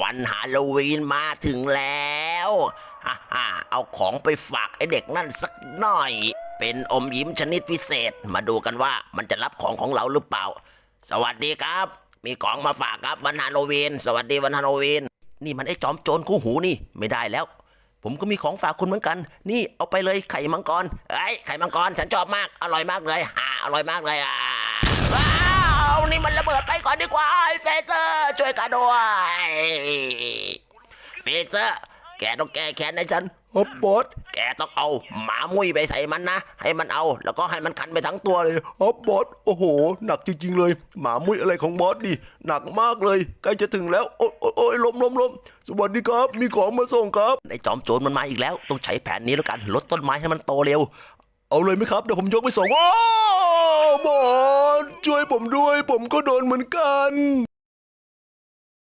วันฮาโลวีนมาถึงแล้วฮ่าฮ่าเอาของไปฝากไอเด็กนั่นสักหน่อย เป็นอมยิ้มชนิดพิเศษ มาดูกันว่ามันจะรับของของเราหรือเปล่า สวัสดีครับ มีของมาฝากครับวันฮาโลวีน สวัสดีวันฮาโลวีน นี่มันไอ้จอมโจรคู่หูนี่ไม่ได้แล้ว ผมก็มีของฝากคุณเหมือนกัน นี่เอาไปเลยไข่มังกร เอ้ยไข่มังกรฉันชอบมาก อร่อยมากเลยอ่าอร่อยมากเลยอะ เบิดไปก่อนดีกว่าไอ้เฟเซอร์ช่วยกันด้วยเฟเซอร์แกต้องแก้แค้นให้ฉันครับบอสแกต้องเอาหมามุ้ยไปใส่มันนะ ให้มันเอาแล้วก็ให้มันคันไปทั้งตัวเลยครับบอสโอ้โห หนักจริงๆเลย หมามุ้ยอะไรของบอสดิหนักมากเลยใกล้จะถึงแล้ว โอ้ยโอ้ยล้มล้มล้มสวัสดีครับ มีของมาส่งครับไอ้จอมโจรมันมาอีกแล้ว ต้องใช้แผนนี้แล้วกันลดต้นไม้ให้มันโตเร็ว เอาเลยไหมครับเดี๋ยวผมยกไปส่งโอ้ ผมด้วย ผมก็โดนเหมือนกัน